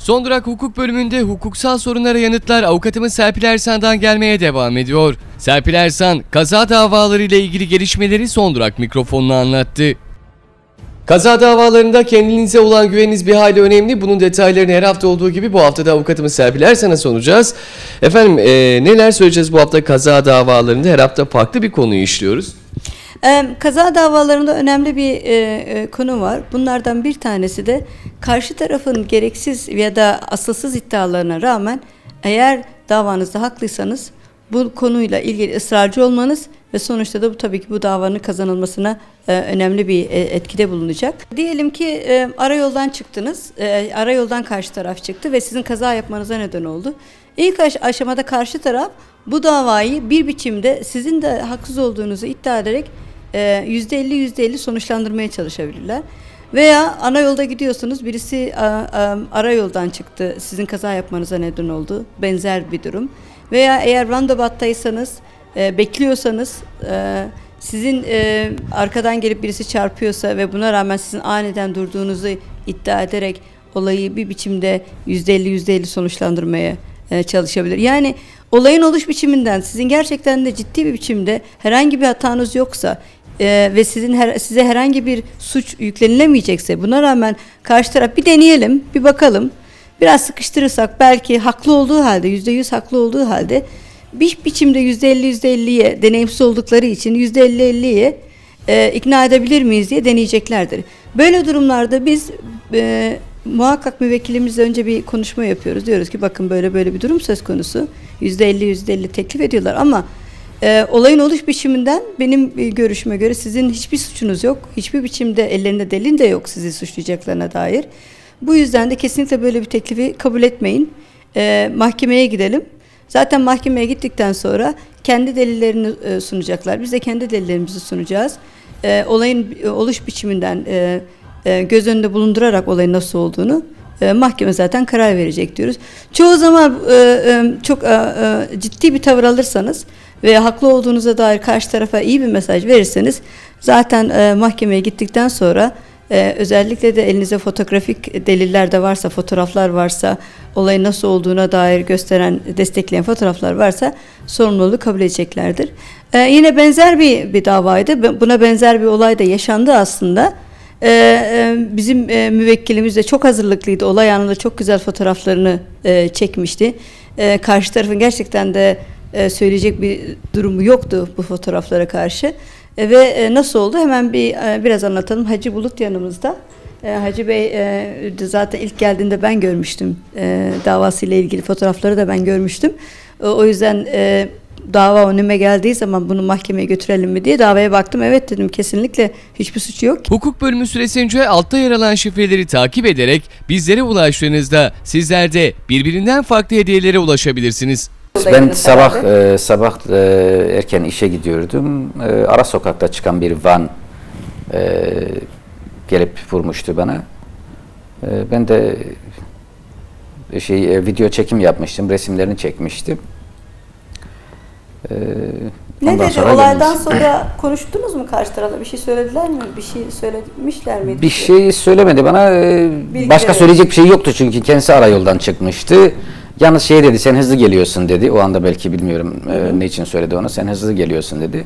Son durak hukuk bölümünde hukuksal sorunlara yanıtlar avukatımız Serpil Ersan'dan gelmeye devam ediyor. Serpil Ersan, kaza davaları ile ilgili gelişmeleri son durak mikrofonuna anlattı. Kaza davalarında kendinize olan güveniniz bir hayli önemli. Bunun detaylarını her hafta olduğu gibi bu hafta da avukatımız Serpil Ersan'a soracağız. Efendim e, neler söyleyeceğiz bu hafta kaza davalarında? Her hafta farklı bir konuyu işliyoruz. Kaza davalarında önemli bir e, e, konu var. Bunlardan bir tanesi de karşı tarafın gereksiz ya da asılsız iddialarına rağmen eğer davanızda haklıysanız bu konuyla ilgili ısrarcı olmanız ve sonuçta da bu tabii ki bu davanın kazanılmasına e, önemli bir etkide bulunacak. Diyelim ki e, arayoldan çıktınız, e, arayoldan karşı taraf çıktı ve sizin kaza yapmanıza neden oldu. İlk aş- aşamada karşı taraf bu davayı bir biçimde sizin de haksız olduğunuzu iddia ederek %50 %50 sonuçlandırmaya çalışabilirler. Veya ana yolda gidiyorsunuz birisi ara yoldan çıktı sizin kaza yapmanıza neden oldu benzer bir durum. Veya eğer roundabout'taysanız e, bekliyorsanız e, sizin e, arkadan gelip birisi çarpıyorsa ve buna rağmen sizin aniden durduğunuzu iddia ederek olayı bir biçimde %50 %50 sonuçlandırmaya e, çalışabilir. Yani olayın oluş biçiminden sizin gerçekten de ciddi bir biçimde herhangi bir hatanız yoksa e, ve sizin her, size herhangi bir suç yüklenilemeyecekse buna rağmen karşı taraf bir deneyelim, bir bakalım. Biraz sıkıştırırsak belki haklı olduğu halde, yüzde yüz haklı olduğu halde bir biçimde yüzde elli yüzde elliye deneyimsiz oldukları için yüzde elli elliye e, ikna edebilir miyiz diye deneyeceklerdir. Böyle durumlarda biz e, muhakkak müvekkilimizle önce bir konuşma yapıyoruz. Diyoruz ki bakın böyle böyle bir durum söz konusu. Yüzde elli yüzde elli teklif ediyorlar ama e, olayın oluş biçiminden benim e, görüşüme göre sizin hiçbir suçunuz yok. Hiçbir biçimde ellerinde delil de yok sizi suçlayacaklarına dair. Bu yüzden de kesinlikle böyle bir teklifi kabul etmeyin. E, mahkemeye gidelim. Zaten mahkemeye gittikten sonra kendi delillerini e, sunacaklar. Biz de kendi delillerimizi sunacağız. E, olayın e, oluş biçiminden e, e, göz önünde bulundurarak olayın nasıl olduğunu e, mahkeme zaten karar verecek diyoruz. Çoğu zaman e, e, çok e, e, ciddi bir tavır alırsanız ve haklı olduğunuza dair karşı tarafa iyi bir mesaj verirseniz zaten e, mahkemeye gittikten sonra ee, özellikle de elinizde fotoğrafik deliller de varsa, fotoğraflar varsa, olayın nasıl olduğuna dair gösteren, destekleyen fotoğraflar varsa sorumluluğu kabul edeceklerdir. Ee, yine benzer bir, bir davaydı. Buna benzer bir olay da yaşandı aslında. Ee, bizim e, müvekkilimiz de çok hazırlıklıydı. Olay anında çok güzel fotoğraflarını e, çekmişti. E, karşı tarafın gerçekten de e, söyleyecek bir durumu yoktu bu fotoğraflara karşı. E, ve e, nasıl oldu? Hemen bir biraz anlatalım. Hacı Bulut yanımızda. Hacı Bey zaten ilk geldiğinde ben görmüştüm. Davasıyla ilgili fotoğrafları da ben görmüştüm. O yüzden dava önüme geldiği zaman bunu mahkemeye götürelim mi diye davaya baktım. Evet dedim kesinlikle hiçbir suçu yok. Hukuk bölümü süresince altta yer alan şifreleri takip ederek bizlere ulaştığınızda sizler de birbirinden farklı hediyelere ulaşabilirsiniz. Ben sabah e, sabah e, erken işe gidiyordum. E, ara sokakta çıkan bir van e, gelip vurmuştu bana. E, ben de şey e, video çekim yapmıştım, resimlerini çekmiştim. E, Ne dedi? sonra Olaydan geldim. sonra konuştunuz mu karşı tarafla? Bir şey söylediler mi? Bir şey söylemişler miydi? Bir şey söylemedi bana. e, başka söyleyecek bir şey yoktu çünkü kendisi ara yoldan çıkmıştı. Yalnız şey dedi, sen hızlı geliyorsun dedi. O anda belki bilmiyorum e, ne için söyledi onu. Sen hızlı geliyorsun dedi.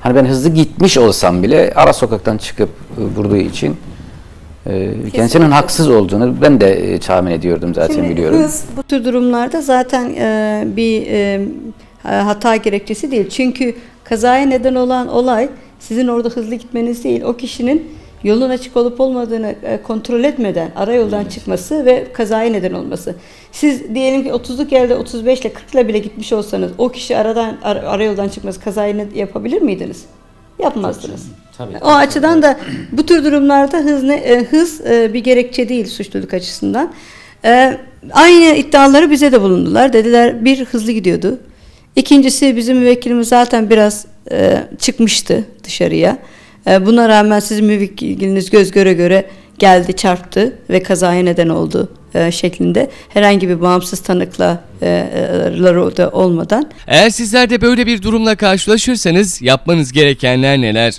Hani ben hızlı gitmiş olsam bile ara sokaktan çıkıp e, vurduğu için e, kendisinin haksız olduğunu ben de e, tahmin ediyordum zaten Şimdi biliyorum. hız bu tür durumlarda zaten e, bir e, hata gerekçesi değil. Çünkü kazaya neden olan olay sizin orada hızlı gitmeniz değil. O kişinin yolun açık olup olmadığını e, kontrol etmeden ara yoldan çıkması ve kazaya neden olması. Siz diyelim ki 30'luk yerde 35 ile 40 ile bile gitmiş olsanız o kişi aradan ara, ara yoldan çıkması kazayı yapabilir miydiniz? Yapmazdınız. Tabii. O açıdan da bu tür durumlarda hız ne, e, hız e, bir gerekçe değil suçluluk açısından. E, aynı iddiaları bize de bulundular. Dediler bir hızlı gidiyordu. İkincisi bizim müvekkilimiz zaten biraz e, çıkmıştı dışarıya. E, buna rağmen sizin müvekkiliniz göz göre göre geldi çarptı ve kazaya neden oldu e, şeklinde herhangi bir bağımsız tanıkla e, da olmadan Eğer sizler de böyle bir durumla karşılaşırsanız yapmanız gerekenler neler?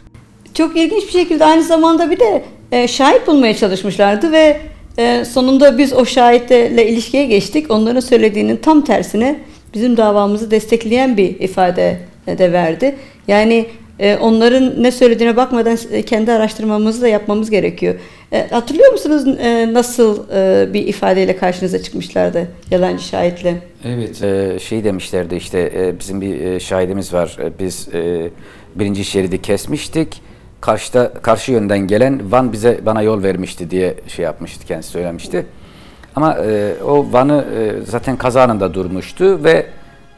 Çok ilginç bir şekilde aynı zamanda bir de e, şahit bulmaya çalışmışlardı ve e, sonunda biz o şahitlerle ilişkiye geçtik. Onların söylediğinin tam tersine bizim davamızı destekleyen bir ifade de verdi. Yani e, onların ne söylediğine bakmadan e, kendi araştırmamızı da yapmamız gerekiyor. E, hatırlıyor musunuz nasıl bir ifadeyle karşınıza çıkmışlardı yalancı şahitle? Evet. Şey demişlerdi işte bizim bir şahidimiz var. Biz birinci şeridi kesmiştik. Karşıda karşı yönden gelen van bize bana yol vermişti diye şey yapmıştı kendisi söylemişti. Ama o vanı zaten kaza anında durmuştu ve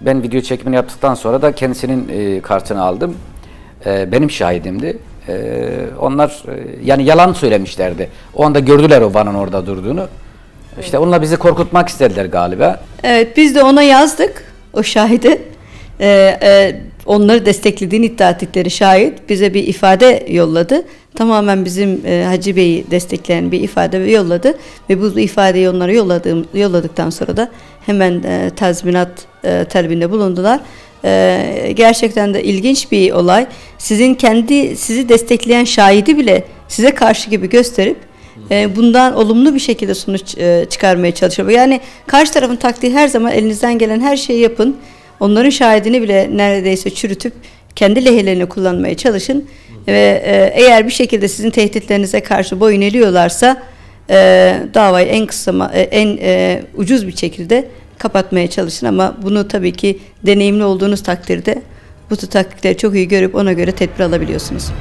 ben video çekimini yaptıktan sonra da kendisinin kartını aldım. E, benim şahidimdi. E, onlar e, yani yalan söylemişlerdi. O anda gördüler o vanın orada durduğunu. İşte onunla bizi korkutmak istediler galiba. Evet biz de ona yazdık o şahidi. Ee, e, onları desteklediğini iddia ettikleri şahit bize bir ifade yolladı. Tamamen bizim e, Hacı Bey'i destekleyen bir ifade yolladı. Ve bu ifadeyi onlara yolladıktan sonra da hemen e, tazminat e, talebinde bulundular. E, gerçekten de ilginç bir olay. Sizin kendi sizi destekleyen şahidi bile size karşı gibi gösterip e, bundan olumlu bir şekilde sonuç e, çıkarmaya çalışıyor. Yani karşı tarafın taktiği her zaman elinizden gelen her şeyi yapın. Onların şahidini bile neredeyse çürütüp kendi lehlerine kullanmaya çalışın. Ve e, eğer bir şekilde sizin tehditlerinize karşı boyun eğiyorlarsa e, davayı en kısa en ucuz bir şekilde kapatmaya çalışın ama bunu tabii ki deneyimli olduğunuz takdirde bu taktikleri çok iyi görüp ona göre tedbir alabiliyorsunuz.